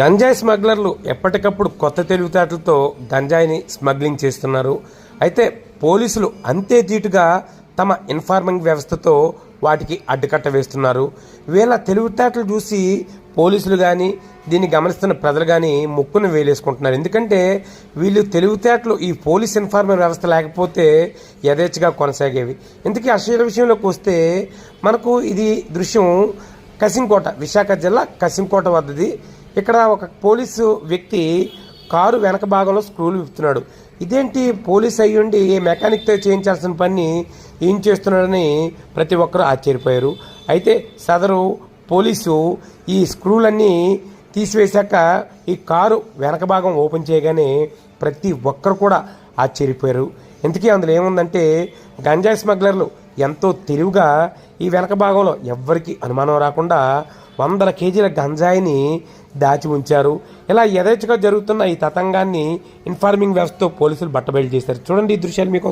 గంజాయి స్మగ్లర్లు ఎప్పటికప్పుడు కొత్త తెలివితేటలతో గంజాయిని స్మగ్లింగ్ చేస్తున్నారు. అయితే పోలీసులు అంతే తీటుగా తమ ఇన్ఫార్మింగ్ వ్యవస్థతో వాటికి అడ్డుకట్ట వేస్తున్నారు. వీళ్ళ తెలివితేటలు చూసి పోలీసులు కానీ దీన్ని గమనిస్తున్న ప్రజలు కానీ ముక్కును వేలేసుకుంటున్నారు. ఎందుకంటే వీళ్ళు తెలివితేటలు ఈ పోలీస్ ఇన్ఫార్మింగ్ వ్యవస్థ లేకపోతే యథేచ్ఛగా కొనసాగేవి. ఇంతకీ అశ్లీల విషయంలోకి వస్తే మనకు ఇది దృశ్యం కసింకోట విశాఖ జిల్లా కసింకోట వద్దది. ఇక్కడ ఒక పోలీసు వ్యక్తి కారు వెనక భాగంలో స్క్రూలు విప్పుతున్నాడు. ఇదేంటి పోలీస్ అయ్యుండి మెకానిక్తో చేయించాల్సిన పని ఏం చేస్తున్నాడని ప్రతి ఒక్కరూ ఆశ్చర్యపోయారు. అయితే సదరు పోలీసు ఈ స్క్రూలన్నీ తీసివేశాక ఈ కారు వెనక భాగం ఓపెన్ చేయగానే ప్రతి ఒక్కరు కూడా ఆశ్చర్యపోయారు. ఇంతకీ అందులో ఏముందంటే గంజాయి స్మగ్లర్లు ఎంతో తెలివిగా ఈ వెనక భాగంలో ఎవ్వరికీ అనుమానం రాకుండా వందల కేజీల గంజాయిని దాచి ఉంచారు. ఇలా యథేచ్ఛగా జరుగుతున్న ఈ తతంగాన్ని ఇన్ఫార్మింగ్ వ్యవస్థతో పోలీసులు బట్టబయలు చేశారు. చూడండి ఈ దృశ్యాలు మీకోసం.